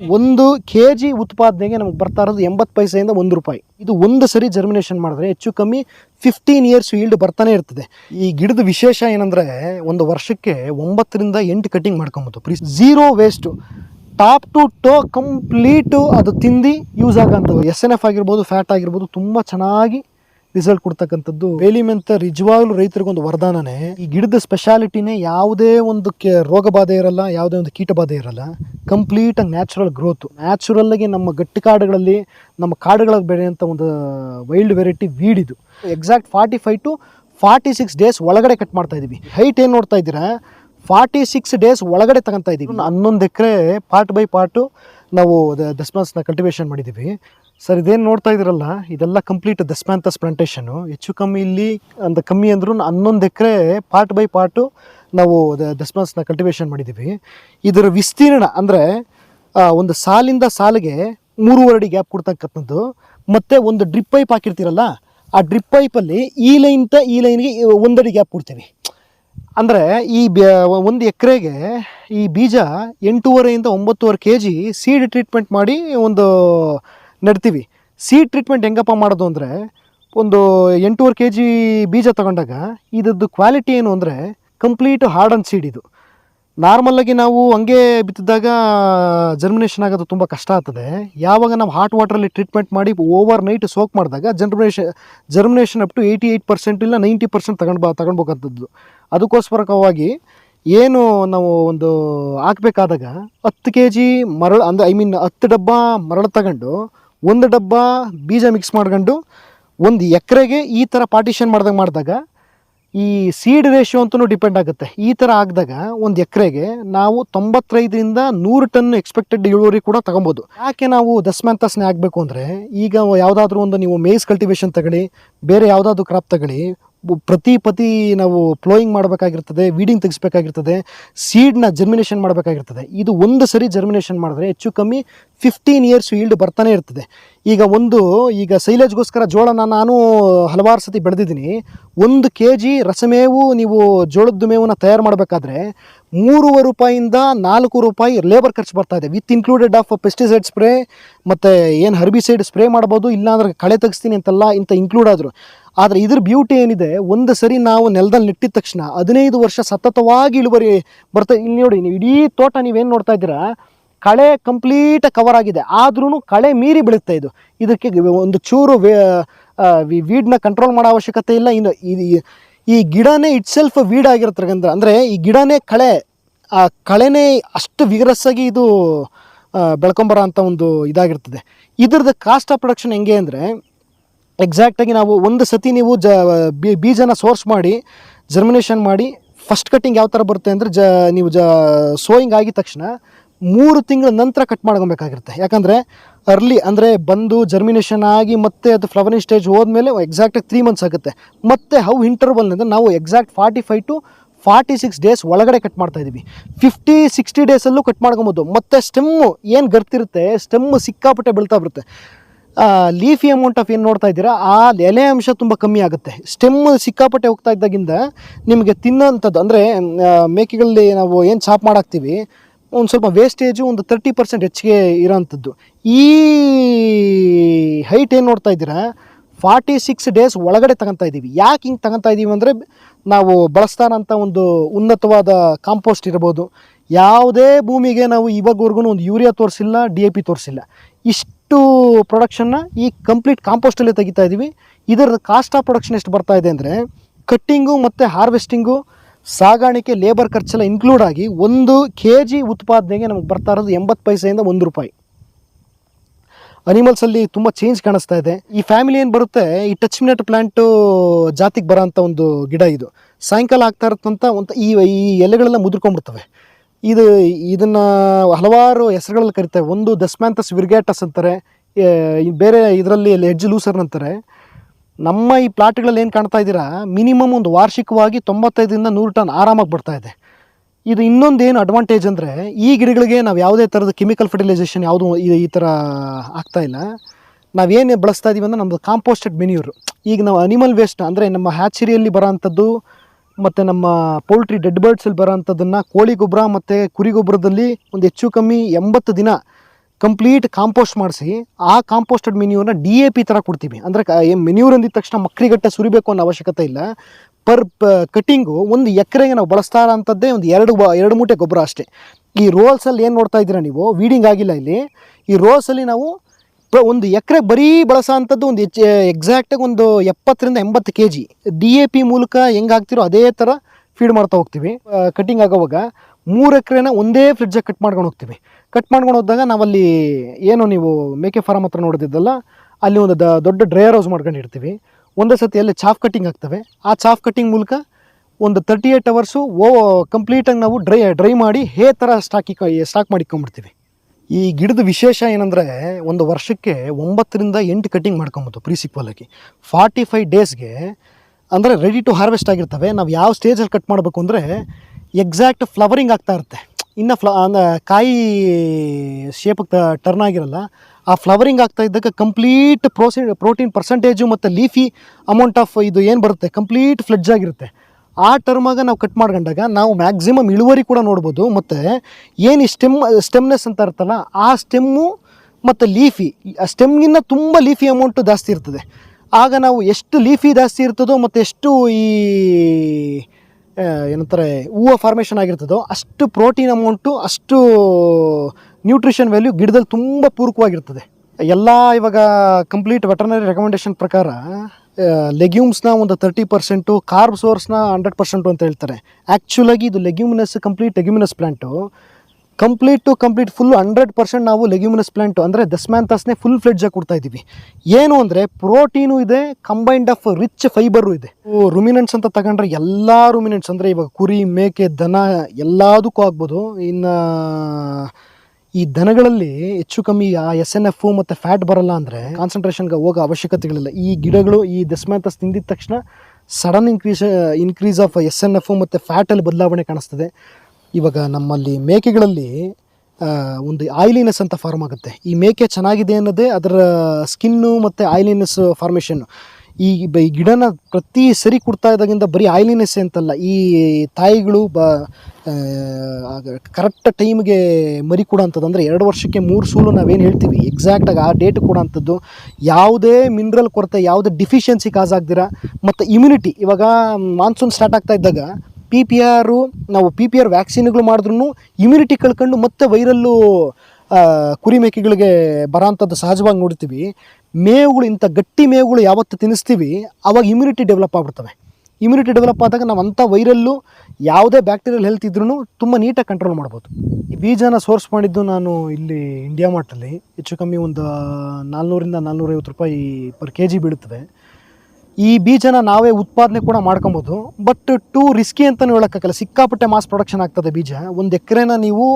ಒಂದು K G ಉತ್ಪಾದನೆಗೆ ನಮಗೆ ಬರ್ತಾ ಇರೋದು ಎಂಬತ್ತು ಪೈಸೆಯಿಂದ ಒಂದು ರೂಪಾಯಿ. ಇದು ಒಂದು ಸರಿ ಜರ್ಮಿನೇಷನ್ ಮಾಡಿದ್ರೆ ಹೆಚ್ಚು ಕಮ್ಮಿ ಫಿಫ್ಟೀನ್ ಇಯರ್ಸ್ ಈಲ್ಡ್ ಬರ್ತಾನೆ ಇರ್ತದೆ. ಈ ಗಿಡದ ವಿಶೇಷ ಏನಂದ್ರೆ ಒಂದು ವರ್ಷಕ್ಕೆ ಒಂಬತ್ತರಿಂದ ಎಂಟು ಕಟಿಂಗ್ ಮಾಡ್ಕೊಬೋದು. Free zero waste top to toe complete ಅದು ತಿಂದು ಯೂಸ್ ಆಗೋಂಥದ್ದು. ಎಸ್ ಎನ್ ಎಫ್ ಆಗಿರ್ಬೋದು ಫ್ಯಾಟ್ ಆಗಿರ್ಬೋದು, ತುಂಬ ಚೆನ್ನಾಗಿ ರಿಸಲ್ಟ್ ಕೊಡ್ತಕ್ಕಂಥದ್ದು ಬೇಲಿಮೆಂತ ನಿಜವಾಗ್ಲೂ ರೈತರಿಗೊಂದು ವರದಾನನೇ. ಈ ಗಿಡದ ಸ್ಪೆಷಾಲಿಟಿನೇ ಯಾವುದೇ ಒಂದು ರೋಗ ಬಾಧೆ ಇರಲ್ಲ, ಯಾವುದೇ ಒಂದು ಕೀಟ ಬಾಧೆ ಇರಲ್ಲ ಕಂಪ್ಲೀಟ್ ನ್ಯಾಚುರಲ್ ಗ್ರೋತು ನ್ಯಾಚುರಲ್ಲಾಗಿ ನಮ್ಮ ಗಟ್ಟಿ ಕಾಡುಗಳಲ್ಲಿ, ನಮ್ಮ ಕಾಡುಗಳಲ್ಲಿ ಬೆಳೆಯುವಂಥ ಒಂದು ವೈಲ್ಡ್ ವೆರೈಟಿ ವೀಡ್ ಇದು. Exact forty five to forty six days ಒಳಗಡೆ ಕಟ್ ಮಾಡ್ತಾ ಇದೀವಿ. ಹೈಟ್ ಏನು ನೋಡ್ತಾ ಇದ್ದೀರಾ? ಫಾರ್ಟಿ ಸಿಕ್ಸ್ ಡೇಸ್ ಒಳಗಡೆ ತಗೊಂತ ಇದ್ದೀವಿ ಹನ್ನೊಂದು ಎಕರೆ ಪಾರ್ಟ್ ಬೈ ಪಾರ್ಟು ನಾವು ದಸ್ಮಾಸ್ನ ಕಲ್ಟಿವೇಷನ್ ಮಾಡಿದ್ದೀವಿ ಸರ್, ಇದೇನು ನೋಡ್ತಾ ಇದ್ರಲ್ಲ? ಇದೆಲ್ಲ ಕಂಪ್ಲೀಟ್ ದಸ್ಮ್ಯಾಂತಸ್ ಪ್ಲಾಂಟೇಶನು ಹೆಚ್ಚು ಕಮ್ಮಿ ಇಲ್ಲಿ, ಅಂದ ಕಮ್ಮಿ ಅಂದ್ರೂ ಹನ್ನೊಂದು ಎಕರೆ ಪಾರ್ಟ್ ಬೈ ಪಾರ್ಟು ನಾವು ದಸ್ಮಾನ್ಸ್ನ ಕಲ್ಟಿವೇಶನ್ ಮಾಡಿದ್ದೀವಿ ಇದರ ವಿಸ್ತೀರ್ಣ ಅಂದರೆ ಒಂದು ಸಾಲಿಂದ ಸಾಲಿಗೆ ಮೂರುವರೆ ಅಡಿ ಗ್ಯಾಪ್ ಕೊಡ್ತಕ್ಕಂಥದ್ದು. ಮತ್ತು ಒಂದು ಡ್ರಿಪ್ ಪೈಪ್ ಹಾಕಿರ್ತೀರಲ್ಲ, ಆ ಡ್ರಿಪ್ ಪೈಪಲ್ಲಿ ಈ ಲೈನ್ ತ ಈ ಲೈನ್ಗೆ ಒಂದಡಿ ಗ್ಯಾಪ್ ಕೊಡ್ತೀವಿ. ಅಂದರೆ ಈ ಒಂದು ಎಕರೆಗೆ ಈ ಬೀಜ ಎಂಟೂವರೆಯಿಂದ ಒಂಬತ್ತುವರೆ ಕೆ ಜಿ ಸೀಡ್ ಟ್ರೀಟ್ಮೆಂಟ್ ಮಾಡಿ ಒಂದು ನೆಡ್ತೀವಿ. ಸೀಡ್ ಟ್ರೀಟ್ಮೆಂಟ್ ಹೆಂಗಪ್ಪ ಮಾಡೋದು ಅಂದರೆ, ಒಂದು ಎಂಟೂವರೆ ಕೆ ಜಿ ಬೀಜ ತಗೊಂಡಾಗ ಇದ್ದು ಕ್ವಾಲಿಟಿ ಏನು ಅಂದರೆ ಕಂಪ್ಲೀಟ್ ಹಾರ್ಡ್ ಅಂಡ್ ಸೀಡ್ ಇದು. ನಾರ್ಮಲ್ಲಾಗಿ ನಾವು ಹಂಗೆ ಬಿತ್ತಿದಾಗ ಜರ್ಮಿನೇಷನ್ ಆಗೋದು ತುಂಬ ಕಷ್ಟ ಆಗ್ತದೆ. ಯಾವಾಗ ನಾವು ಹಾಟ್ ವಾಟ್ರಲ್ಲಿ ಟ್ರೀಟ್ಮೆಂಟ್ ಮಾಡಿ ಓವರ್ ನೈಟ್ ಸೋಕ್ ಮಾಡಿದಾಗ germination germination up to eighty eight percent ಇಲ್ಲ ನೈಂಟಿ ಪರ್ಸೆಂಟ್ ತಗೊಂಡು ಬಾ ತಗೊಳ್ಬೇಕಂಥದ್ದು ಅದಕ್ಕೋಸ್ಕರವಾಗಿ ಏನು ನಾವು ಒಂದು ಹಾಕಬೇಕಾದಾಗ ಹತ್ತು ಕೆ ಜಿ ಮರಳು, ಅಂದರೆ ಐ ಮೀನ್ ಹತ್ತು ಡಬ್ಬ ಮರಳು ತಗೊಂಡು ಒಂದು ಡಬ್ಬ ಬೀಜ ಮಿಕ್ಸ್ ಮಾಡ್ಕೊಂಡು ಒಂದು ಎಕರೆಗೆ ಈ ಥರ ಪಾರ್ಟಿಷನ್ ಮಾಡ್ದಾಗ ಮಾಡಿದಾಗ ಈ ಸೀಡ್ ರೇಷಿಯೋ ಅಂತಲೂ ಡಿಪೆಂಡ್ ಆಗುತ್ತೆ. ಈ ಥರ ಆಗಿದಾಗ ಒಂದು ಎಕರೆಗೆ ನಾವು ತೊಂಬತ್ತೈದರಿಂದ ನೂರು ಟನ್ ಎಕ್ಸ್ಪೆಕ್ಟೆಡ್ ಇಳುವರಿ ಕೂಡ ತಗೊಬೋದು. ಯಾಕೆ ನಾವು ದಸ್ಮ್ಯಾಂತಸ್ನೇ ಆಗಬೇಕು ಅಂದರೆ ಈಗ ಯಾವುದಾದ್ರೂ ಒಂದು ನೀವು ಮೇಸ್ ಕಲ್ಟಿವೇಷನ್ ತಗೊಳ್ಳಿ, ಬೇರೆ ಯಾವುದಾದ್ರೂ ಕ್ರಾಪ್ ತಗೊಳ್ಳಿ ಪ್ರತಿ ಪತಿ ನಾವು ಪ್ಲೋಯಿಂಗ್ ಮಾಡಬೇಕಾಗಿರ್ತದೆ ವೀಡಿಂಗ್ ತೆಗಿಸ್ಬೇಕಾಗಿರ್ತದೆ ಸೀಡ್ನ ಜರ್ಮಿನೇಷನ್ ಮಾಡಬೇಕಾಗಿರ್ತದೆ. ಇದು ಒಂದು ಸರಿ ಜರ್ಮಿನೇಷನ್ ಮಾಡಿದ್ರೆ ಹೆಚ್ಚು ಕಮ್ಮಿ ಫಿಫ್ಟೀನ್ ಇಯರ್ಸ್ ಈಲ್ಡ್ ಬರ್ತಾನೆ ಇರ್ತದೆ. ಈಗ ಒಂದು, ಈಗ ಸೈಲೇಜ್ಗೋಸ್ಕರ ಜೋಳನ ನಾನು ಹಲವಾರು ಸತಿ ಬೆಳೆದಿದ್ದೀನಿ. ಒಂದು ಕೆ ಜಿ ರಸಮೇವು ನೀವು ಜೋಳದ ಮೇವನ್ನ ತಯಾರು ಮಾಡಬೇಕಾದ್ರೆ ಮೂರುವರೆ ರೂಪಾಯಿಂದ ನಾಲ್ಕು ರೂಪಾಯಿ ಲೇಬರ್ ಖರ್ಚು ಬರ್ತಾ ಇದೆ. With included of pesticide spray ಮತ್ತು ಏನು ಹರ್ಬಿಸೈಡ್ ಸ್ಪ್ರೇ ಮಾಡ್ಬೋದು, ಇಲ್ಲಾಂದ್ರೆ ಕಳೆ ತೆಗಿಸ್ತೀನಿ ಅಂತೆಲ್ಲ ಇಂಥ ಇನ್ಕ್ಲೂಡ್ ಆದರು. ಆದರೆ ಇದ್ರ ಬ್ಯೂಟಿ ಏನಿದೆ, ಒಂದು ಸರಿ ನಾವು ನೆಲದಲ್ಲಿ ನೆಟ್ಟಿದ ತಕ್ಷಣ ಹದಿನೈದು ವರ್ಷ ಸತತವಾಗಿ ಇಳುವರಿ ಬರ್ತಾ, ಇಲ್ಲಿ ನೋಡಿ, ನೀವು ಇಡೀ ತೋಟ ನೀವೇನು ನೋಡ್ತಾ ಇದ್ದೀರಾ, ಕಳೆ ಕಂಪ್ಲೀಟ್ ಕವರ್ ಆಗಿದೆ ಆದ್ರೂ ಕಳೆ ಮೀರಿ ಬೀಳುತ್ತೆ ಇದು. ಇದಕ್ಕೆ ಒಂದು ಚೂರು ವೀಡ್ನ ಕಂಟ್ರೋಲ್ ಮಾಡೋ ಅವಶ್ಯಕತೆ ಇಲ್ಲ. ಇನ್ನು ಈ- ಗಿಡನೇ ಇಟ್ ಸೆಲ್ಫ್ ವೀಡ್ ಆಗಿರತ್ತಂದ್ರೆ ಅಂದರೆ ಈ ಗಿಡನೇ ಕಳೆ, ಆ ಕಳೆನೇ ಅಷ್ಟು ವಿಗರಸ್ಸಾಗಿ ಇದು ಬೆಳ್ಕೊಂಬರೋ ಅಂಥ ಒಂದು ಇದಾಗಿರ್ತದೆ. ಇದ್ರದ್ದು ಕಾಸ್ಟ್ ಆಫ್ ಪ್ರೊಡಕ್ಷನ್ ಹೆಂಗೆ ಅಂದರೆ ಎಕ್ಸಾಕ್ಟಾಗಿ ನಾವು ಒಂದು ಸತಿ ನೀವು ಜ ಬೀಜನ ಸೋರ್ಸ್ ಮಾಡಿ ಜರ್ಮಿನೇಷನ್ ಮಾಡಿ ಫಸ್ಟ್ ಕಟ್ಟಿಂಗ್ ಯಾವ ಥರ ಬರುತ್ತೆ ಅಂದರೆ ಜ, ನೀವು ಜ ಸೋಯಿಂಗ್ ಆಗಿದ ತಕ್ಷಣ ಮೂರು ತಿಂಗಳ ನಂತರ ಕಟ್ ಮಾಡ್ಕೊಬೇಕಾಗಿರುತ್ತೆ. ಯಾಕಂದರೆ ಅರ್ಲಿ ಅಂದರೆ ಬಂದು ಜರ್ಮಿನೇಷನ್ ಆಗಿ ಮತ್ತೆ ಅದು ಫ್ಲವರಿಂಗ್ ಸ್ಟೇಜ್ ಹೋದ್ಮೇಲೆ ಎಕ್ಸಾಕ್ಟಾಗಿ ತ್ರೀ ಮಂತ್ಸ್ ಆಗುತ್ತೆ. ಮತ್ತೆ ಹೌ ಇಂಟರ್ವಲ್ನಿಂದ ನಾವು exact forty five to forty six days ಒಳಗಡೆ ಕಟ್ ಮಾಡ್ತಾ ಇದ್ದೀವಿ. ಫಿಫ್ಟಿ ಸಿಕ್ಸ್ಟಿ ಡೇಸಲ್ಲೂ ಕಟ್ ಮಾಡ್ಕೊಬೋದು. ಮತ್ತು ಸ್ಟೆಮ್ಮು ಏನು ಗರ್ತಿರುತ್ತೆ ಸ್ಟೆಮ್ಮು ಸಿಕ್ಕಾಪಟ್ಟೆ ಬೀಳ್ತಾ ಬರುತ್ತೆ. ಲೀಫಿ ಅಮೌಂಟ್ ಆಫ್ ಏನು ನೋಡ್ತಾ ಇದ್ದೀರಾ, ಆ ಎಲೆ ಅಂಶ ತುಂಬ ಕಮ್ಮಿ ಆಗುತ್ತೆ. ಸ್ಟೆಮ್ ಸಿಕ್ಕಾಪಟ್ಟೆ ಹೋಗ್ತಾ ಇದ್ದಾಗಿಂದ ನಿಮಗೆ ತಿನ್ನೋಂಥದ್ದು, ಅಂದರೆ ಮೇಕೆಗಳಲ್ಲಿ ನಾವು ಏನು ಚಾಪ್ ಮಾಡಾಕ್ತೀವಿ, ಒಂದು ಸ್ವಲ್ಪ ವೇಸ್ಟೇಜು ಒಂದು ತರ್ಟಿ ಪರ್ಸೆಂಟ್ ಹೆಚ್ಚಿಗೆ ಇರೋಂಥದ್ದು. ಈ ಹೈಟ್ ಏನು ನೋಡ್ತಾ ಇದ್ದೀರಾ ಫಾರ್ಟಿ ಸಿಕ್ಸ್ ಡೇಸ್ ಒಳಗಡೆ ತಗೊತಾ ಇದ್ದೀವಿ. ಯಾಕೆ ಹಿಂಗೆ ತಗೊತಾ ಇದ್ದೀವಿ ಅಂದರೆ, ನಾವು ಬಳಸ್ತಾನಂಥ ಒಂದು ಉನ್ನತವಾದ ಕಾಂಪೋಸ್ಟ್ ಇರ್ಬೋದು. ಯಾವುದೇ ಭೂಮಿಗೆ ನಾವು ಇವಾಗವರೆಗೂ ಒಂದು ಯೂರಿಯಾ ತೋರಿಸಿಲ್ಲ ಡಿ ಎ ಪಿ ತೋರಿಸಿಲ್ಲ. ಇಷ್ಟು ಪ್ರೊಡಕ್ಷನ್ನ ಈ ಕಂಪ್ಲೀಟ್ ಕಾಂಪೋಸ್ಟಲ್ಲೇ ತೆಗಿತಾ ಇದ್ದೀವಿ ಇದರ ಕಾಸ್ಟ್ ಆಫ್ ಪ್ರೊಡಕ್ಷನ್ ಎಷ್ಟು ಬರ್ತಾ ಇದೆ ಅಂದರೆ ಕಟ್ಟಿಂಗು ಮತ್ತು ಹಾರ್ವೆಸ್ಟಿಂಗು ಸಾಗಾಣಿಕೆ ಲೇಬರ್ ಖರ್ಚೆಲ್ಲ ಇನ್ಕ್ಲೂಡ್ ಆಗಿ ಒಂದು ಕೆ ಜಿ ಉತ್ಪಾದನೆಗೆ ನಮಗೆ ಬರ್ತಾ ಇರೋದು ಎಂಬತ್ತು ಪೈಸೆಯಿಂದ ಒಂದು ರೂಪಾಯಿ. ಅನಿಮಲ್ಸಲ್ಲಿ ತುಂಬ ಚೇಂಜ್ ಕಾಣಿಸ್ತಾ ಇದೆ. ಈ ಫ್ಯಾಮಿಲಿ ಏನು ಬರುತ್ತೆ? ಈ ಟಚ್ ಮಿನೆಟ್ ಪ್ಲ್ಯಾಂಟು ಜಾತಿಗೆ ಬರೋಂಥ ಒಂದು ಗಿಡ ಇದು. ಸಾಯಂಕಾಲ ಆಗ್ತಾ ಇರತ್ತಂತ ಒಂದು ಈ ಈ ಎಲೆಗಳೆಲ್ಲ ಮುದುರ್ಕೊಂಡ್ಬಿಡ್ತವೆ. ಇದು ಇದನ್ನು ಹಲವಾರು ಹೆಸರುಗಳಲ್ಲಿ ಕರಿತೇವೆ. ಒಂದು ದಸ್ಮ್ಯಾಂತಸ್ ವಿರ್ಗ್ಯಾಟಸ್ ಅಂತಾರೆ. ಬೇರೆ ಇದರಲ್ಲಿ ಎಡ್ಜ್ ಲೂಸರ್ ಅಂತಾರೆ. ನಮ್ಮ ಈ ಪ್ಲಾಟ್ಗಳಲ್ಲಿ ಏನು ಕಾಣ್ತಾ ಇದ್ದೀರಾ? ಮಿನಿಮಮ್ ಒಂದು ವಾರ್ಷಿಕವಾಗಿ ತೊಂಬತ್ತೈದರಿಂದ ನೂರು ಟನ್ ಆರಾಮಾಗಿ ಬರ್ತಾ ಇದೆ. ಇದು ಇನ್ನೊಂದು ಏನು ಅಡ್ವಾಂಟೇಜ್ ಅಂದರೆ, ಈ ಗಿಡಗಳಿಗೆ ನಾವು ಯಾವುದೇ ಥರದ ಕೆಮಿಕಲ್ ಫರ್ಟಿಲೈಸೇಷನ್ ಯಾವುದು ಈ ಈ ಥರ ಆಗ್ತಾ ಇಲ್ಲ. ನಾವೇನು ಬಳಸ್ತಾ ಇದ್ದೀವಿ ಅಂದರೆ ನಮ್ಮದು ಕಾಂಪೋಸ್ಟೆಡ್ ಮೆನ್ಯೂರು ಈಗ ನಾವು ಅನಿಮಲ್ ವೇಸ್ಟ್ ಅಂದರೆ, ನಮ್ಮ ಹ್ಯಾಚರಿಯಲ್ಲಿ ಬರೋಂಥದ್ದು ಮತ್ತು ನಮ್ಮ ಪೌಲ್ಟ್ರಿ ಡೆಡ್ ಬರ್ಡ್ಸಲ್ಲಿ ಬರೋಂಥದ್ದನ್ನು ಕೋಳಿ ಗೊಬ್ಬರ ಮತ್ತು ಕುರಿ ಗೊಬ್ಬರದಲ್ಲಿ ಒಂದು ಹೆಚ್ಚು ಕಮ್ಮಿ ಎಂಬತ್ತು ದಿನ ಕಂಪ್ಲೀಟ್ ಕಾಂಪೋಸ್ಟ್ ಮಾಡಿಸಿ, ಆ ಕಾಂಪೋಸ್ಟೆಡ್ ಮೆನ್ಯೂರ್ನ ಡಿ ಎ ಪಿ ಥರ ಕೊಡ್ತೀವಿ. ಅಂದರೆ ಮೆನ್ಯೂರ್ ಅಂದಿದ ತಕ್ಷಣ ಮಕ್ಕಳಿಗಟ್ಟೆ ಸುರಿಬೇಕು ಅನ್ನೋ ಅವಶ್ಯಕತೆ ಇಲ್ಲ. ಪರ್ ಕಟ್ಟಿಂಗು ಒಂದು ಎಕರೆಗೆ ನಾವು ಬಳಸ್ತಾ ಇರೋಂಥದ್ದೇ ಒಂದು ಎರಡು ಎರಡು ಮೂಟೆ ಗೊಬ್ಬರ ಅಷ್ಟೇ. ಈ ರೋಲ್ಸಲ್ಲಿ ಏನು ನೋಡ್ತಾ ಇದ್ದೀರಾ ನೀವು? ವೀಡಿಂಗ್ ಆಗಿಲ್ಲ ಇಲ್ಲಿ. ಈ ರೋಲ್ಸಲ್ಲಿ ನಾವು ಪ- ಒಂದು ಎಕರೆ ಬರೀ ಬಳಸೋ ಅಂಥದ್ದು ಒಂದು ಹೆಚ್ಚು ಎಕ್ಸಾಕ್ಟಾಗಿ ಒಂದು ಎಪ್ಪತ್ತರಿಂದ ಎಂಬತ್ತು K G D A P ಮೂಲಕ ಹೆಂಗೆ ಹಾಕ್ತಿರೋ ಅದೇ ಥರ ಫೀಡ್ ಮಾಡ್ತಾ ಹೋಗ್ತೀವಿ. ಕಟ್ಟಿಂಗ್ ಆಗೋವಾಗ ಮೂರು ಎಕರೆನ ಒಂದೇ ಫ್ರಿಡ್ಜಾಗಿ ಕಟ್ ಮಾಡ್ಕೊಂಡು ಹೋಗ್ತೀವಿ. ಕಟ್ ಮಾಡ್ಕೊಂಡು ಹೋದಾಗ ನಾವಲ್ಲಿ ಏನು ನೀವು ಮೇಕೆ ಫಾರಮ್ ಹತ್ರ ನೋಡಿದ್ದಲ್ಲ ಅಲ್ಲಿ ಒಂದು ದ, ದೊಡ್ಡ ಡ್ರೈಯರ್ ಹೌಸ್ ಮಾಡ್ಕೊಂಡಿರ್ತೀವಿ ಒಂದೇ ಸತಿ ಅಲ್ಲಿ ಚಾಫ್ ಕಟ್ಟಿಂಗ್ ಆಗ್ತವೆ. ಆ ಚಾಫ್ ಕಟ್ಟಿಂಗ್ ಮೂಲಕ ಒಂದು ತರ್ಟಿ ಏಯ್ಟ್ ಅವರ್ಸು ಓ ಕಂಪ್ಲೀಟಾಗಿ ನಾವು ಡ್ರೈ ಡ್ರೈ ಮಾಡಿ ಹೇ ಥರ ಸ್ಟಾಕಿ ಸ್ಟಾಕ್ ಮಾಡಿಕೊಂಬಿಡ್ತೀವಿ ಈ ಗಿಡದ ವಿಶೇಷ ಏನಂದರೆ ಒಂದು ವರ್ಷಕ್ಕೆ ಒಂಬತ್ತರಿಂದ ಎಂಟು ಕಟ್ಟಿಂಗ್ ಮಾಡ್ಕೊಬೋದು ಪ್ರೀಸಿಕ್ವಲಾಗಿ ಫಾರ್ಟಿ ಫೈವ್ ಡೇಸ್ಗೆ ಅಂದರೆ ರೆಡಿ ಟು ಹಾರ್ವೆಸ್ಟ್ ಆಗಿರ್ತವೆ. ನಾವು ಯಾವ ಸ್ಟೇಜಲ್ಲಿ ಕಟ್ ಮಾಡಬೇಕು ಅಂದರೆ ಎಕ್ಸಾಕ್ಟ್ ಫ್ಲವರಿಂಗ್ ಆಗ್ತಾ ಇರುತ್ತೆ. ಇನ್ನು ಫ್ಲ ಕಾಯಿ ಶೇಪಿಗೆ ಟರ್ನ್ ಆಗಿರಲ್ಲ, ಆ ಫ್ಲವರಿಂಗ್ ಆಗ್ತಾ ಇದ್ದಾಗ ಕಂಪ್ಲೀಟ್ ಪ್ರೋಸಿ ಪ್ರೋಟೀನ್ ಪರ್ಸೆಂಟೇಜು ಮತ್ತು ಲೀಫಿ ಅಮೌಂಟ್ ಆಫ್ ಇದು ಏನು ಬರುತ್ತೆ? ಕಂಪ್ಲೀಟ್ ಫ್ಲೆಡ್ಜ್ ಆಗಿರುತ್ತೆ. ಆ ಟರ್ಮಾಗ ನಾವು ಕಟ್ ಮಾಡ್ಕೊಂಡಾಗ ನಾವು ಮ್ಯಾಕ್ಸಿಮಮ್ ಇಳುವರಿ ಕೂಡ ನೋಡ್ಬೋದು. ಮತ್ತು ಏನು ಸ್ಟೆಮ್ ಸ್ಟೆಮ್ನೆಸ್ ಅಂತ ಇರ್ತಲ್ಲ ಆ ಸ್ಟೆಮ್ಮು ಮತ್ತು ಲೀಫಿ ಸ್ಟೆಮ್ಗಿನ್ನ ತುಂಬ ಲೀಫಿ ಅಮೌಂಟು ಜಾಸ್ತಿ ಇರ್ತದೆ. ಆಗ ನಾವು ಎಷ್ಟು ಲೀಫಿ ಜಾಸ್ತಿ ಇರ್ತದೋ ಮತ್ತು ಎಷ್ಟು ಈ ಏನಂತಾರೆ, ಹೂವು ಫಾರ್ಮೇಷನ್ ಆಗಿರ್ತದೋ ಅಷ್ಟು ಪ್ರೋಟೀನ್ ಅಮೌಂಟು ಅಷ್ಟು ನ್ಯೂಟ್ರಿಷನ್ ವ್ಯಾಲ್ಯೂ ಗಿಡದಲ್ಲಿ ತುಂಬ ಪೂರಕವಾಗಿರ್ತದೆ. ಎಲ್ಲ ಇವಾಗ ಕಂಪ್ಲೀಟ್ ವೆಟರ್ನರಿ ರೆಕಮೆಂಡೇಶನ್ ಪ್ರಕಾರ ಲೆಗ್ಯೂಮ್ಸ್ನ ಒಂದು ತರ್ಟಿ ಪರ್ಸೆಂಟು ಕಾರ್ಬ್ ಸೋರ್ಸ್ನ ಹಂಡ್ರೆಡ್ ಪರ್ಸೆಂಟು ಅಂತ ಹೇಳ್ತಾರೆ. ಆ್ಯಕ್ಚುಲಾಗಿ ಇದು leguminous complete leguminous plant complete to complete full hundred percent ನಾವು ಲೆಗ್ಯೂಮಿನಸ್ ಪ್ಲ್ಯಾಂಟು ಅಂದರೆ ದಸ್ಮ್ಯಾಂತಸ್ನೇ ಫುಲ್ ಫ್ಲೆಡ್ಜಾಗಿ ಕೊಡ್ತಾ ಇದ್ದೀವಿ. ಏನು ಅಂದರೆ ಪ್ರೋಟೀನು ಇದೆ ಕಂಬೈಂಡ್ ಆಫ್ ರಿಚ್ ಫೈಬರು ಇದೆ. ರುಮಿನೆಂಟ್ಸ್ ಅಂತ ತಗೊಂಡ್ರೆ ಎಲ್ಲ ರುಮಿನೆಂಟ್ಸ್ ಅಂದರೆ ಇವಾಗ ಕುರಿ, ಮೇಕೆ, ದನ ಎಲ್ಲದಕ್ಕೂ ಆಗ್ಬೋದು. ಇನ್ನು ಈ ದನಗಳಲ್ಲಿ ಹೆಚ್ಚು ಕಮ್ಮಿ ಆ ಎಸ್ ಎನ್ ಎಫ್ ಮತ್ತು ಫ್ಯಾಟ್ ಬರಲ್ಲ ಅಂದರೆ ಕಾನ್ಸಂಟ್ರೇಷನ್ಗೆ ಹೋಗೋ ಅವಶ್ಯಕತೆಗಳಿಲ್ಲ. ಈ ಗಿಡಗಳು ಈ ದಸ್ಮ್ಯಾಂತಸ್ ತಿಂದಿದ ತಕ್ಷಣ sudden increase increase of S N F ಮತ್ತು ಫ್ಯಾಟಲ್ಲಿ ಬದಲಾವಣೆ ಕಾಣಿಸ್ತದೆ. ಇವಾಗ ನಮ್ಮಲ್ಲಿ ಮೇಕೆಗಳಲ್ಲಿ ಒಂದು ಆಯಿಲಿನೆಸ್ ಅಂತ ಫಾರ್ಮ್ ಆಗುತ್ತೆ. ಈ ಮೇಕೆ ಚೆನ್ನಾಗಿದೆ ಅನ್ನೋದೇ ಅದರ ಸ್ಕಿನ್ನು ಮತ್ತು ಆಯಿಲಿನೆಸ್ ಫಾರ್ಮೇಷನ್ನು ಈ ಗಿಡನ ಪ್ರತಿ ಸರಿ ಕೊಡ್ತಾ ಇದ್ದಾಗಿಂದ ಬರೀ ಆಯಿಲಿನೆಸ್ ಅಂತಲ್ಲ, ಈ ತಾಯಿಗಳು ಬ ಕರೆಕ್ಟ್ ಟೈಮ್ಗೆ ಮರಿ ಕೊಡೋಂಥದ್ದು ಅಂದರೆ ಎರಡು ವರ್ಷಕ್ಕೆ ಮೂರು ಸೂಲು ನಾವೇನು ಹೇಳ್ತೀವಿ ಎಕ್ಸಾಕ್ಟಾಗಿ ಆ ಡೇಟ್ ಕೊಡೋಂಥದ್ದು. ಯಾವುದೇ ಮಿನರಲ್ ಕೊರತೆ, ಯಾವುದೇ ಡಿಫಿಷಿಯನ್ಸಿ ಕಾಸ್ ಆಗ್ದಿರ, ಮತ್ತು ಇಮ್ಯುನಿಟಿ ಇವಾಗ ಮಾನ್ಸೂನ್ ಸ್ಟಾರ್ಟ್ ಆಗ್ತಾ ಇದ್ದಾಗ ಪಿ ಪಿ ಆರು ನಾವು ಪಿ ಪಿ ಆರ್ ವ್ಯಾಕ್ಸಿನ್ಗಳು ಮಾಡಿದ್ರೂ ಇಮ್ಯುನಿಟಿ ಕಳ್ಕೊಂಡು ಮತ್ತೆ ವೈರಲ್ಲು ಕುರಿ ಮೇಕೆಗಳಿಗೆ ಬರೋಂಥದ್ದು ಸಹಜವಾಗಿ ನೋಡ್ತೀವಿ. ಮೇವುಗಳು, ಇಂಥ ಗಟ್ಟಿ ಮೇವುಗಳು ಯಾವತ್ತು ತಿನ್ನಿಸ್ತೀವಿ, ಅವಾಗ ಇಮ್ಯುನಿಟಿ ಡೆವಲಪ್ ಆಗ್ಬಿಡ್ತವೆ. ಇಮ್ಯುನಿಟಿ ಡೆವಲಪ್ ಆದಾಗ ನಾವು ಅಂಥ ವೈರಲ್ಲು ಯಾವುದೇ ಬ್ಯಾಕ್ಟೀರಿಯಲ್ ಹೆಲ್ತ್ ಇದ್ರೂ ತುಂಬ ನೀಟಾಗಿ ಕಂಟ್ರೋಲ್ ಮಾಡ್ಬೋದು. ಈ ಬೀಜನ ಸೋರ್ಸ್ ಮಾಡಿದ್ದು ನಾನು ಇಲ್ಲಿ ಇಂಡಿಯಾ ಮಾರ್ಟಲ್ಲಿ ಹೆಚ್ಚು ಕಮ್ಮಿ ಒಂದು ನಾಲ್ನೂರಿಂದ ನಾಲ್ನೂರೈವತ್ತು ರೂಪಾಯಿ ಪರ್ ಕೆ ಜಿ ಬೀಳುತ್ತದೆ. ಈ ಬೀಜನ ನಾವೇ ಉತ್ಪಾದನೆ ಕೂಡ ಮಾಡ್ಕೊಬೋದು. ಬಟ್ ಟೂ ರಿಸ್ಕಿ ಅಂತಲೂ ಹೇಳೋಕ್ಕಾಗಲ್ಲ. ಸಿಕ್ಕಾಪಟ್ಟೆ ಮಾಸ್ ಪ್ರೊಡಕ್ಷನ್ ಆಗ್ತದೆ ಬೀಜ. ಒಂದು ಎಕರೆನ ನೀವು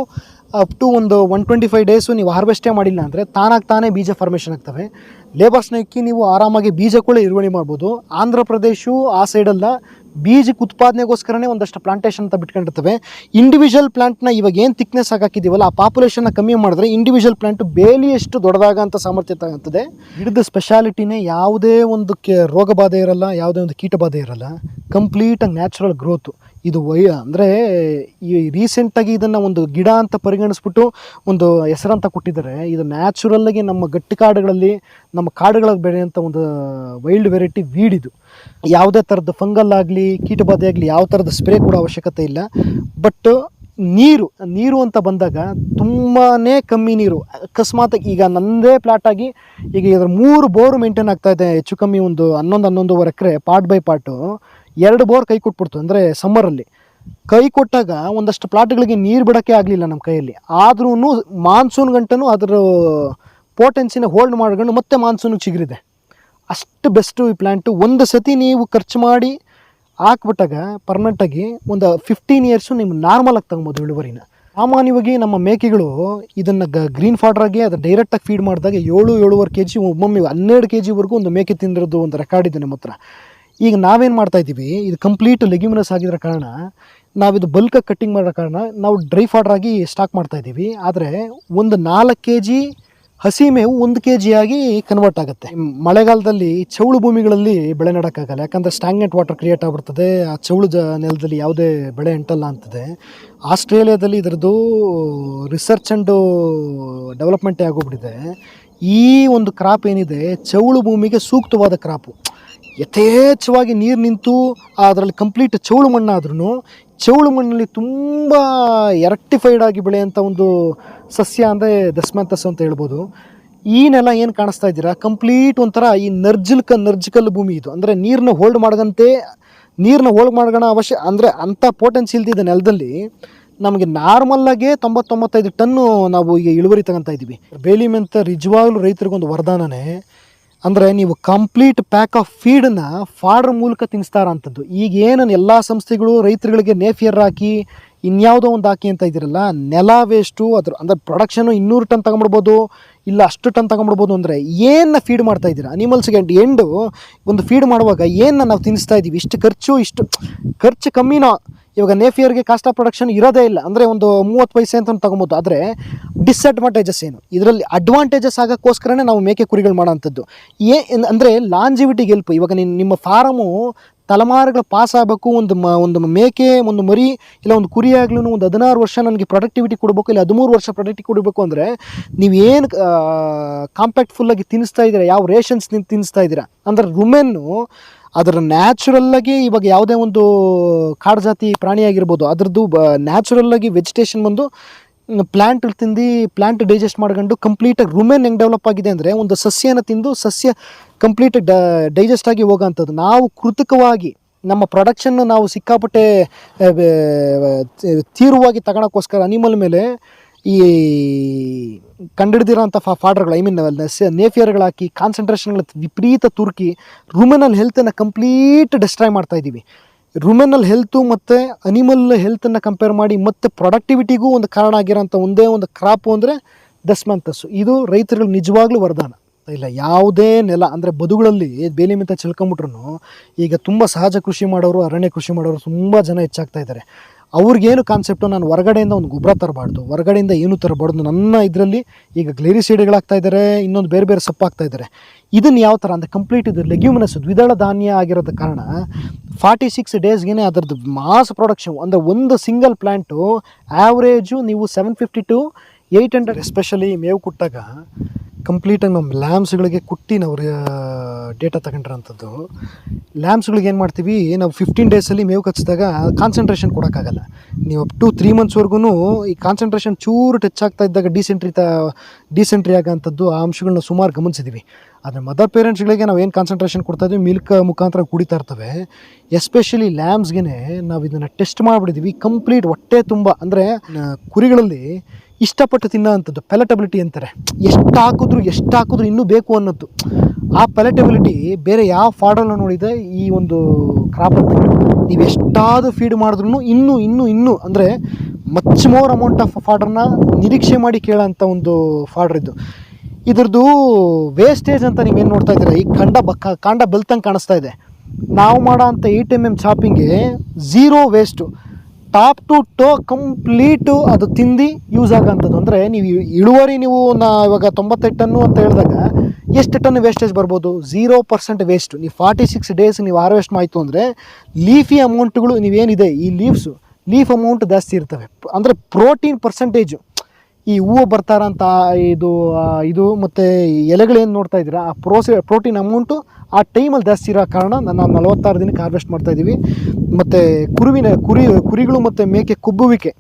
ಅಪ್ ಟು ಒಂದು ಒನ್ ಟ್ವೆಂಟಿ ಫೈವ್ ಡೇಸು ನೀವು ಹಾರ್ವೆಸ್ಟೇ ಮಾಡಿಲ್ಲ ಅಂದರೆ ತಾನಾಗಿ ತಾನೇ ಬೀಜ ಫಾರ್ಮೇಷನ್ ಆಗ್ತವೆ. ಲೇಬರ್ಸ್ನ ಇಕ್ಕಿ ನೀವು ಆರಾಮಾಗಿ ಬೀಜ ಕೂಡ ಇರುವಳಿ ಮಾಡ್ಬೋದು. ಆಂಧ್ರ ಪ್ರದೇಶ ಆ ಸೈಡೆಲ್ಲ ಬೀಜಕ್ಕೆ ಉತ್ಪಾದನೆಗೋಸ್ಕರನೇ ಒಂದಷ್ಟು ಪ್ಲಾಂಟೇಷನ್ ಅಂತ ಬಿಟ್ಕೊಂಡಿರ್ತವೆ. ಇಂಡಿವಿಜುವಲ್ ಪ್ಲಾಂಟ್ನ ಇವಾಗ ಏನು ತಿಕ್ನೆಸ್ ಹಾಕಿದ್ದೀವಲ್ಲ ಆ ಪಾಪ್ಯುಲೇಷನ್ನ ಕಮ್ಮಿ ಮಾಡಿದ್ರೆ ಇಂಡಿವಿಜುವಲ್ ಪ್ಲಾಂಟ್ ಬೇಲಿಯಷ್ಟು ದೊಡ್ಡದಾಗಂಥ ಸಾಮರ್ಥ್ಯ ತಗೊಂತದೆ ಗಿಡದ ಸ್ಪೆಷಾಲಿಟಿನೇ ಯಾವುದೇ ಒಂದು ಕೆ ರೋಗ ಬಾಧೆ ಇರಲ್ಲ, ಯಾವುದೇ ಒಂದು ಕೀಟ ಬಾಧೆ ಇರಲ್ಲ. ಕಂಪ್ಲೀಟಾಗಿ ನ್ಯಾಚುರಲ್ ಗ್ರೋತು ಇದು ವೈ ಅಂದರೆ ಈ ರೀಸೆಂಟಾಗಿ ಇದನ್ನು ಒಂದು ಗಿಡ ಅಂತ ಪರಿಗಣಿಸ್ಬಿಟ್ಟು ಒಂದು ಹೆಸರಂತ ಕೊಟ್ಟಿದ್ದಾರೆ. ಇದು ನ್ಯಾಚುರಲ್ಲಾಗಿ ನಮ್ಮ ಗಟ್ಟಿ ಕಾಡುಗಳಲ್ಲಿ, ನಮ್ಮ ಕಾಡುಗಳಲ್ಲಿ ಬೆಳೆಯುವಂಥ ಒಂದು ವೈಲ್ಡ್ ವೆರೈಟಿ ವೀಡ್ ಇದು. ಯಾವುದೇ ಥರದ ಫಂಗಲ್ ಆಗಲಿ, ಕೀಟಬಾಧೆ ಆಗಲಿ ಯಾವ ಥರದ ಸ್ಪ್ರೇ ಕೂಡ ಅವಶ್ಯಕತೆ ಇಲ್ಲ. ಬಟ್ ನೀರು ನೀರು ಅಂತ ಬಂದಾಗ ತುಂಬಾ ಕಮ್ಮಿ ನೀರು. ಅಕಸ್ಮಾತ್ ಈಗ ನಂದೇ ಪ್ಲಾಟ್ ಆಗಿ ಈಗ ಇದರ ಮೂರು ಬೋರ್ ಮೇಂಟೈನ್ ಆಗ್ತಾ ಇದೆ. ಹೆಚ್ಚು ಕಮ್ಮಿ ಒಂದು ಹನ್ನೊಂದು, ಹನ್ನೊಂದುವರೆ ಎಕರೆ ಪಾರ್ಟ್ ಬೈ ಪಾರ್ಟು ಎರಡು ಬೋರ್ ಕೈ ಕೊಟ್ಬಿಡ್ತು, ಅಂದರೆ ಸಮ್ಮರಲ್ಲಿ ಕೈ ಕೊಟ್ಟಾಗ ಒಂದಷ್ಟು ಪ್ಲಾಟ್ಗಳಿಗೆ ನೀರು ಬಿಡೋಕ್ಕೆ ಆಗಲಿಲ್ಲ ನಮ್ಮ ಕೈಯಲ್ಲಿ. ಆದ್ರೂ ಮಾನ್ಸೂನ್ ಗಂಟನೂ ಅದರ ಪೋಟೆನ್ಸಿನ ಹೋಲ್ಡ್ ಮಾಡ್ಕೊಂಡು ಮತ್ತೆ ಮಾನ್ಸೂನಿಗೆ ಚಿಗುರಿದೆ. ಅಷ್ಟು ಬೆಸ್ಟು ಈ ಪ್ಲ್ಯಾಂಟು ಒಂದು ಸತಿ ನೀವು ಖರ್ಚು ಮಾಡಿ ಹಾಕ್ಬಿಟ್ಟಾಗ ಪರ್ಮನೆಂಟಾಗಿ ಒಂದು ಫಿಫ್ಟೀನ್ ಇಯರ್ಸು ನೀವು ನಾರ್ಮಲಾಗಿ ತಗೊಬೋದು ಇಳುವರಿನ. ಸಾಮಾನ್ಯವಾಗಿ ನಮ್ಮ ಮೇಕೆಗಳು ಇದನ್ನು ಗ ಗ್ರೀನ್ ಫಾಡ್ರಾಗಿ ಅದು ಡೈರೆಕ್ಟಾಗಿ ಫೀಡ್ ಮಾಡಿದಾಗ ಏಳು ಏಳುವರೆ ಕೆ ಜಿ ಒಮ್ಮೊಮ್ಮೆ ಹನ್ನೆರಡು ಕೆ ಜಿವರೆಗೂ ಒಂದು ಮೇಕೆ ತಿಂದಿರೋದು ಒಂದು ರೆಕಾರ್ಡ್ ಇದೆ ನಮ್ಮ ಹತ್ರ. ಈಗ ನಾವೇನು ಮಾಡ್ತಾ ಇದ್ದೀವಿ, ಇದು ಕಂಪ್ಲೀಟ್ ಲೆಗ್ಯುಮಿನಸ್ ಆಗಿರೋ ಕಾರಣ ನಾವಿದು ಬಲ್ಕಾಗಿ ಕಟ್ಟಿಂಗ್ ಮಾಡೋ ಕಾರಣ, ನಾವು ಡ್ರೈ ಫಾಡ್ರಾಗಿ ಸ್ಟಾಕ್ ಮಾಡ್ತಾ ಇದ್ದೀವಿ. ಆದರೆ ಒಂದು ನಾಲ್ಕು ಕೆ ಜಿ ಹಸಿ ಮೇವು ಒಂದು ಕೆ ಜಿಯಾಗಿ ಕನ್ವರ್ಟ್ ಆಗುತ್ತೆ. ಮಳೆಗಾಲದಲ್ಲಿ ಚೌಳು ಭೂಮಿಗಳಲ್ಲಿ ಬೆಳೆ ನೆಡೋಕ್ಕಾಗಲ್ಲ, ಯಾಕಂದರೆ ಸ್ಟ್ಯಾಂಗ್ನೆಟ್ ವಾಟರ್ ಕ್ರಿಯೇಟ್ ಆಗ್ಬಿಡ್ತದೆ, ಆ ಚೌಳು ಜ ನೆಲದಲ್ಲಿ ಯಾವುದೇ ಬೆಳೆ ಅಂಟಲ್ಲ ಅಂತದೆ. ಆಸ್ಟ್ರೇಲಿಯಾದಲ್ಲಿ ಇದರದ್ದು ರಿಸರ್ಚ್ ಆ್ಯಂಡು ಡೆವಲಪ್ಮೆಂಟೇ ಆಗೋಗ್ಬಿಟ್ಟಿದೆ. ಈ ಒಂದು ಕ್ರಾಪ್ ಏನಿದೆ, ಚೌಳು ಭೂಮಿಗೆ ಸೂಕ್ತವಾದ ಕ್ರಾಪು ಯಥೇಚ್ಛವಾಗಿ ನೀರು ನಿಂತು ಅದರಲ್ಲಿ ಕಂಪ್ಲೀಟ್ ಚೌಳು ಮಣ್ಣಾದ್ರೂ ಚೌಳು ಮಣ್ಣಲ್ಲಿ ತುಂಬ ಎರೆಕ್ಟಿಫೈಡ್ ಆಗಿ ಬೆಳೆಯೋಂಥ ಒಂದು ಸಸ್ಯ ಅಂದರೆ ದಸ್ಮಂತಸ್ ಅಂತ ಹೇಳ್ಬೋದು. ಈ ನೆಲ ಏನು ಕಾಣಿಸ್ತಾ ಇದ್ದೀರಾ? ಕಂಪ್ಲೀಟ್ ಒಂಥರ ಈ ನರ್ಜಲ್ಕ ನರ್ಜಿಕಲ್ ಭೂಮಿ ಇದು. ಅಂದರೆ ನೀರನ್ನ ಹೋಲ್ಡ್ ಮಾಡಿದಂತೆ ನೀರನ್ನ ಹೋಲ್ಡ್ ಮಾಡೋಣ ಅವಶ್ಯ, ಅಂದರೆ ಅಂಥ ಪೋಟೆನ್ಸಿ ಇಲ್ದಿದ್ದ ನೆಲದಲ್ಲಿ. ನಮಗೆ ನಾರ್ಮಲ್ಲಾಗೆ ತೊಂಬತ್ತೊಂಬತ್ತೈದು ಟನ್ನು ನಾವು ಈಗ ಇಳುವರಿ ತಗೊತಾ ಇದ್ದೀವಿ ಬೇಲಿ ಮೆಂತ ನಿಜವಾಗ್ಲೂ ರೈತರಿಗೊಂದು ವರದಾನನೇ. ಅಂದರೆ ನೀವು ಕಂಪ್ಲೀಟ್ ಪ್ಯಾಕ್ ಆಫ್ ಫೀಡನ್ನ ಫಾಡ್ರ್ ಮೂಲಕ ತಿನ್ಸ್ತಾರ ಅಂಥದ್ದು ಈಗ ಏನು ಎಲ್ಲ ಸಂಸ್ಥೆಗಳು ರೈತರುಗಳಿಗೆ ನೇಫಿಯರ್ ಹಾಕಿ, ಇನ್ಯಾವುದೋ ಒಂದು ಹಾಕಿ ಅಂತ ಇದ್ದೀರಲ್ಲ, ನೆಲ ವೇಸ್ಟು ಅದ್ರ ಅಂದರೆ ಪ್ರೊಡಕ್ಷನು ಇನ್ನೂರು ಟನ್ ತಗೊಂಬಿಡ್ಬೋದು ಇಲ್ಲ ಅಷ್ಟು ಟನ್ ತಗೊಂಬಿಡ್ಬೋದು ಅಂದರೆ ಏನನ್ನ ಫೀಡ್ ಮಾಡ್ತಾ ಇದ್ದೀರಾ? ಅನಿಮಲ್ಸ್ಗೆ ಎಂಡು ಒಂದು ಫೀಡ್ ಮಾಡುವಾಗ ಏನ್ ನಾವು ತಿನ್ನಿಸ್ತಾ ಇದ್ದೀವಿ ಇಷ್ಟು ಖರ್ಚು ಇಷ್ಟು ಖರ್ಚು ಕಮ್ಮಿನೋ ಇವಾಗ ನೇಫಿಯರ್ಗೆ ಕಾಸ್ಟ್ ಆಫ್ ಪ್ರೊಡಕ್ಷನ್ ಇರೋದೇ ಇಲ್ಲ. ಅಂದರೆ ಒಂದು ಮೂವತ್ತು ಪೈಸೆ ಅಂತ ತಗೊಬೋದು. ಆದರೆ ಡಿಸ್ಅಡ್ವಾಂಟೇಜಸ್ ಏನು? ಇದರಲ್ಲಿ ಅಡ್ವಾಂಟೇಜಸ್ ಆಗೋಕ್ಕೋಸ್ಕರನೇ ನಾವು ಮೇಕೆ ಕುರಿಗಳು ಮಾಡೋಂಥದ್ದು ಏ, ಅಂದರೆ ಲಾಂಜಿವಿಟಿಗೆ ಹೆಲ್ಪ್ ಇವಾಗ ನಿಮ್ಮ ಫಾರಮು ತಲೆಮಾರುಗಳು ಪಾಸ್ ಆಗಬೇಕು, ಒಂದು ಮ, ಒಂದು ಮೇಕೆ, ಒಂದು ಮರಿ, ಇಲ್ಲ ಒಂದು ಕುರಿ ಆಗ್ಲೂ ಒಂದು ಹದಿನಾರು ವರ್ಷ ನನಗೆ ಪ್ರೊಡಕ್ಟಿವಿಟಿ ಕೊಡಬೇಕು, ಇಲ್ಲ ಹದಿಮೂರು ವರ್ಷ ಪ್ರೊಡಕ್ಟಿವಿಟಿ ಕೊಡಬೇಕು ಅಂದರೆ ನೀವೇನು ಕಾಂಪ್ಯಾಕ್ಟ್ ಫುಲ್ಲಾಗಿ ತಿನ್ನಿಸ್ತಾ ಇದ್ದೀರಾ, ಯಾವ ರೇಷನ್ಸ್ ನೀವು ತಿನ್ನಿಸ್ತಾ ಇದ್ದೀರಾ? ಅಂದರೆ ರುಮೆನ್ನು ಅದರ ನ್ಯಾಚುರಲ್ಲಾಗಿ ಇವಾಗ ಯಾವುದೇ ಒಂದು ಕಾಡು ಜಾತಿ ಪ್ರಾಣಿಯಾಗಿರ್ಬೋದು ಅದ್ರದ್ದು ಬ ನ್ಯಾಚುರಲ್ಲಾಗಿ ವೆಜಿಟೇಷನ್ ಬಂದು ಪ್ಲ್ಯಾಂಟ್ ತಿಂದು ಪ್ಲ್ಯಾಂಟ್ ಡೈಜೆಸ್ಟ್ ಮಾಡ್ಕೊಂಡು ಕಂಪ್ಲೀಟಾಗಿ ರುಮೆನ್ ಹೆಂಗೆ ಡೆವಲಪ್ ಆಗಿದೆ ಅಂದರೆ ಒಂದು ಸಸ್ಯನ ತಿಂದು ಸಸ್ಯ ಕಂಪ್ಲೀಟ್ ಡೈಜೆಸ್ಟ್ ಆಗಿ ಹೋಗೋಂಥದ್ದು ನಾವು ಕೃತಕವಾಗಿ ನಮ್ಮ ಪ್ರೊಡಕ್ಷನ್ನು ನಾವು ಸಿಕ್ಕಾಪಟ್ಟೆ ತೀರುವಾಗಿ ತಗೊಳಕ್ಕೋಸ್ಕರ ಅನಿಮಲ್ ಮೇಲೆ ಈ ಕಂಡಿಡ್ದಿರೋಂಥ ಫಾ ಫಾಡ್ರ್ಗಳು ಐ ಮೀನ್ ನೇಫಿಯರ್ಗಳು ಹಾಕಿ ಕಾನ್ಸಂಟ್ರೇಷನ್ಗಳ ವಿಪರೀತ ತುರುಕಿ ರುಮೆನಲ್ ಹೆಲ್ತನ್ನು ಕಂಪ್ಲೀಟ್ ಡಿಸ್ಟ್ರಾಯ್ ಮಾಡ್ತಾ ಇದ್ದೀವಿ ರುಮೆನಲ್ ಹೆಲ್ತು ಮತ್ತು ಅನಿಮಲ್ ಹೆಲ್ತನ್ನು ಕಂಪೇರ್ ಮಾಡಿ ಮತ್ತು ಪ್ರೊಡಕ್ಟಿವಿಟಿಗೂ ಒಂದು ಕಾರಣ ಆಗಿರೋಂಥ ಒಂದೇ ಒಂದು ಕ್ರಾಪು ಅಂದರೆ ದಸ್ಮಂತಸ್ಸು ಇದು ರೈತರುಗಳು ನಿಜವಾಗ್ಲೂ ವರದಾನ. ಇಲ್ಲ, ಯಾವುದೇ ನೆಲ ಅಂದರೆ ಬದುಗಳಲ್ಲಿ ಬೇಲಿ ಮಿತ ಚೆಲ್ಕೊಂಬಿಟ್ರು ಈಗ ತುಂಬ ಸಹಜ ಕೃಷಿ ಮಾಡೋರು, ಅರಣ್ಯ ಕೃಷಿ ಮಾಡೋರು ತುಂಬ ಜನ ಹೆಚ್ಚಾಗ್ತಾ ಇದ್ದಾರೆ. ಅವ್ರಿಗೇನು ಕಾನ್ಸೆಪ್ಟು ನಾನು ಹೊರಗಡೆಯಿಂದ ಒಂದು ಗೊಬ್ಬರ ತರಬಾರ್ದು. ಹೊರಗಡೆಯಿಂದ ಏನು ತರಬಾರ್ದು? ನನ್ನ ಇದರಲ್ಲಿ ಈಗ ಗ್ಲೇರಿಸೈಡ್ಗಳಾಗ್ತಾ ಇದ್ದಾರೆ ಇನ್ನೊಂದು ಬೇರೆ ಬೇರೆ ಸೊಪ್ಪು ಆಗ್ತಾ ಇದ್ದಾರೆ ಇದನ್ನು ಯಾವ ಥರ ಅಂದರೆ ಕಂಪ್ಲೀಟ್ ಇದು ಲೆಗ್ಯೂಮಿನಸ್ ದ್ವಿದಳ ಧಾನ್ಯ ಆಗಿರೋದ ಕಾರಣ ಫಾರ್ಟಿ ಸಿಕ್ಸ್ ಡೇಸ್ಗೆ ಅದರದ್ದು ಮಾಸ್ ಪ್ರೊಡಕ್ಷನ್ ಅಂದರೆ ಒಂದು ಸಿಂಗಲ್ ಪ್ಲ್ಯಾಂಟು ಆ್ಯಾವ್ರೇಜು ನೀವು seven fifty to eight hundred especially ಮೇವು ಕೊಟ್ಟಾಗ ಕಂಪ್ಲೀಟಾಗಿ ನಮ್ಮ ಲ್ಯಾಮ್ಸ್ಗಳಿಗೆ ಕುಟ್ಟಿ ನಾವು ಡೇಟಾ ತಗೊಂಡಿರೋಂಥದ್ದು. ಲ್ಯಾಮ್ಸ್ಗಳಿಗೆ ಏನು ಮಾಡ್ತೀವಿ, ನಾವು ಫಿಫ್ಟೀನ್ ಡೇಸಲ್ಲಿ ಮೇವು ಕಚ್ಚಿದಾಗ ಕಾನ್ಸಂಟ್ರೇಷನ್ ಕೊಡೋಕ್ಕಾಗಲ್ಲ. ನೀವು ಅಪ್ ಟು ತ್ರೀ ಮಂತ್ಸ್ವರೆಗೂ ಈ ಕಾನ್ಸಂಟ್ರೇಷನ್ ಚೂರು ಟಚ್ ಆಗ್ತಾ ಇದ್ದಾಗ ಡಿಸೆಂಟ್ರಿ ತ ಡಿಸೆಂಟ್ರಿ ಆಗೋಂಥದ್ದು ಆ ಅಂಶಗಳನ್ನ ಸುಮಾರು ಗಮನಿಸಿದ್ದೀವಿ ಆದರೆ ಮದರ್ ಪೇರೆಂಟ್ಸ್ಗಳಿಗೆ ನಾವು ಏನು ಕಾನ್ಸಂಟ್ರೇಷನ್ ಕೊಡ್ತಾ ಇದ್ದೀವಿ ಮಿಲ್ಕ್ ಮುಖಾಂತರ ಕುಡಿತಾ ಇರ್ತವೆ. ಎಸ್ಪೆಷಲಿ ಲ್ಯಾಮ್ಸ್ಗೆ ನಾವು ಇದನ್ನು ಟೆಸ್ಟ್ ಮಾಡಿಬಿಟ್ಟಿದ್ವಿ ಕಂಪ್ಲೀಟ್ ಹೊಟ್ಟೆ ತುಂಬ. ಅಂದರೆ ಕುರಿಗಳಲ್ಲಿ ಇಷ್ಟಪಟ್ಟು ತಿನ್ನೋವಂಥದ್ದು ಪೆಲೆಟಬಿಲಿಟಿ ಅಂತಾರೆ. ಎಷ್ಟು ಹಾಕಿದ್ರು ಎಷ್ಟು ಹಾಕಿದ್ರು ಇನ್ನೂ ಬೇಕು ಅನ್ನೋದು. ಆ ಪೆಲೆಟಬಿಲಿಟಿ ಬೇರೆ ಯಾವ ಫಾಡಲ್ಲ ನೋಡಿದೆ ಈ ಒಂದು ಕ್ರಾಪ್ ಅಂತ ನೀವು ಎಷ್ಟಾದರೂ ಫೀಡ್ ಮಾಡಿದ್ರು ಇನ್ನೂ ಇನ್ನೂ ಇನ್ನೂ ಅಂದರೆ ಮಚ್ ಮೋರ್ ಅಮೌಂಟ್ ಆಫ್ ಫಾಡರ್ನ ನಿರೀಕ್ಷೆ ಮಾಡಿ ಕೇಳೋಂಥ ಒಂದು ಫಾಡರ್ ಇದು. ಇದ್ರದ್ದು ವೇಸ್ಟೇಜ್ ಅಂತ ನೀವೇನು ನೋಡ್ತಾ ಇದ್ದೀರಾ? ಈ ಕಂಡ ಬಕ್ಕ, ಕಾಂಡ ಬೆಲ್ತಂಗೆ ಕಾಣಿಸ್ತಾ ಇದೆ. ನಾವು ಮಾಡೋ ಅಂಥ eight M M ಚಾಪಿಂಗ್ಗೆ zero waste top to toe complete ಅದು ತಿಂದು ಯೂಸ್ ಆಗೋಂಥದ್ದು ಅಂದರೆ ನೀವು ಇಳುವರಿ ನೀವು ನಾ ಇವಾಗ ತೊಂಬತ್ತೆಂಟು ಟನ್ನು ಅಂತ ಹೇಳಿದಾಗ ಎಷ್ಟು ಟನ್ ವೇಸ್ಟೇಜ್ ಬರ್ಬೋದು? ಝೀರೋ ಪರ್ಸೆಂಟ್ ವೇಸ್ಟು ನೀವು ಫಾರ್ಟಿ ಸಿಕ್ಸ್ ಡೇಸ್ ನೀವು ಹಾರ್ವೆಸ್ಟ್ ಮಾಯಿತು ಅಂದರೆ ಲೀಫಿ ಅಮೌಂಟ್ಗಳು ನೀವೇನಿದೆ? ಈ ಲೀವ್ಸು ಲೀಫ್ ಅಮೌಂಟ್ ಜಾಸ್ತಿ ಇರ್ತವೆ. ಅಂದರೆ ಪ್ರೋಟೀನ್ ಪರ್ಸೆಂಟೇಜು ಈ ಹೂವು ಬರ್ತಾರಂತ, ಇದು ಇದು ಮತ್ತು ಎಲೆಗಳೇನು ನೋಡ್ತಾ ಇದ್ದೀರಾ? ಆ ಪ್ರೋಸೆ, ಪ್ರೋಟೀನ್ ಅಮೌಂಟು ಆ ಟೈಮಲ್ಲಿ ಜಾಸ್ತಿ ಇರೋ ಕಾರಣ ನಾನು ನಲವತ್ತಾರು ದಿನಕ್ಕೆ ಹಾರ್ವೆಸ್ಟ್ ಮಾಡ್ತಾ ಇದ್ದೀವಿ. ಮತ್ತು ಕುರುವಿನ, ಕುರಿ, ಕುರಿಗಳು ಮತ್ತು ಮೇಕೆ ಕುಬ್ಬುವಿಕೆ.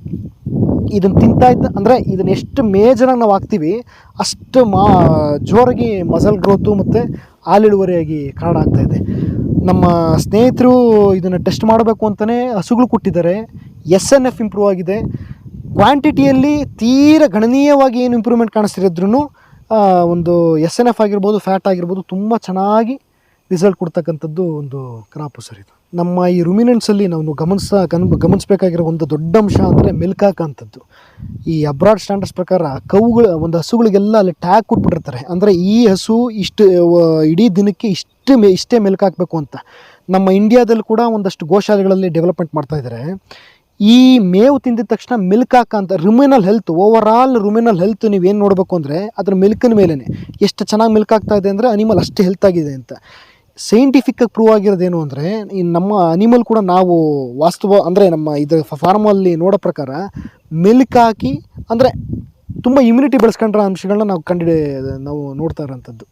ಇದನ್ನು ತಿಂತಾ ಇದ್ದ ಅಂದರೆ ಇದನ್ನು ಎಷ್ಟು ಮೇಜರಾಗಿ ನಾವು ಹಾಕ್ತೀವಿ, ಅಷ್ಟು ಮಾ, ಜೋರಾಗಿ ಮಸಲ್ ಗ್ರೋತು ಮತ್ತು ಹಾಲಿಳುವರಿಯಾಗಿ ಕಾರಣ ಆಗ್ತಾಯಿದೆ ನಮ್ಮ ಸ್ನೇಹಿತರು ಇದನ್ನು ಟೆಸ್ಟ್ ಮಾಡಬೇಕು ಅಂತಲೇ ಹಸುಗಳು ಕೊಟ್ಟಿದ್ದಾರೆ. ಎಸ್ ಎನ್ ಎಫ್ ಇಂಪ್ರೂವ್ ಆಗಿದೆ. ಕ್ವಾಂಟಿಟಿಯಲ್ಲಿ ತೀರ ಗಣನೀಯವಾಗಿ ಏನು ಇಂಪ್ರೂವ್ಮೆಂಟ್ ಕಾಣಿಸ್ತಿರಿದ್ರು ಒಂದು ಎಸ್ ಎನ್ ಎಫ್ ಆಗಿರ್ಬೋದು ಫ್ಯಾಟ್ ಆಗಿರ್ಬೋದು, ತುಂಬ ಚೆನ್ನಾಗಿ ರಿಸಲ್ಟ್ ಕೊಡ್ತಕ್ಕಂಥದ್ದು ಒಂದು ಕ್ರಾಪು ಸರ್ ಇದು. ನಮ್ಮ ಈ ರುಮಿನೆಂಟ್ಸಲ್ಲಿ ನಾವು ಗಮನಿಸ ಗಮನಿಸಬೇಕಾಗಿರೋ ಒಂದು ದೊಡ್ಡ ಅಂಶ ಅಂದರೆ ಮಿಲ್ಕ್ ಹಾಕೋಂಥದ್ದು. ಈ ಅಬ್ರಾಡ್ ಸ್ಟ್ಯಾಂಡರ್ಡ್ಸ್ ಪ್ರಕಾರ ಕವುಗಳು, ಒಂದು ಹಸುಗಳಿಗೆಲ್ಲ ಅಲ್ಲಿ ಟ್ಯಾಗ್ ಕೊಟ್ಬಿಟ್ಟಿರ್ತಾರೆ. ಅಂದರೆ ಈ ಹಸು ಇಷ್ಟು ಇಡೀ ದಿನಕ್ಕೆ ಇಷ್ಟು ಇಷ್ಟೇ ಮಿಲ್ಕ್ ಹಾಕಬೇಕು ಅಂತ. ನಮ್ಮ ಇಂಡಿಯಾದಲ್ಲಿ ಕೂಡ ಒಂದಷ್ಟು ಗೋಶಾಲೆಗಳಲ್ಲಿ ಡೆವಲಪ್ಮೆಂಟ್ ಮಾಡ್ತಾ ಇದ್ದಾರೆ. ಈ ಮೇವು ತಿಂದಿದ ತಕ್ಷಣ milk ಹಾಕಂತ ruminal health over all ruminal health ನೀವೇನು ನೋಡಬೇಕು ಅಂದರೆ ಅದ್ರ ಮಿಲ್ಕಿನ ಮೇಲೇ ಎಷ್ಟು ಚೆನ್ನಾಗಿ ಮಿಲ್ಕ್ ಆಗ್ತಾ ಇದೆ ಅಂದರೆ ಅನಿಮಲ್ ಅಷ್ಟು ಹೆಲ್ತ್ ಆಗಿದೆ ಅಂತ. ಸೈಂಟಿಫಿಕ್ಕಾಗಿ ಪ್ರೂವ್ ಆಗಿರೋದೇನು ಅಂದರೆ ಈ ನಮ್ಮ ಅನಿಮಲ್ ಕೂಡ ನಾವು ವಾಸ್ತವ ಅಂದರೆ ನಮ್ಮ ಇದು ಫಾರ್ಮಲ್ಲಿ ನೋಡೋ ಪ್ರಕಾರ ಮಿಲ್ಕ್ ಹಾಕಿ ಅಂದರೆ ತುಂಬ ಇಮ್ಯುನಿಟಿ ಬೆಳೆಸ್ಕೊಂಡ್ರ ಅಂಶಗಳನ್ನ ನಾವು ಕಂಡು ನಾವು ನೋಡ್ತಾ ಇರೋಂಥದ್ದು.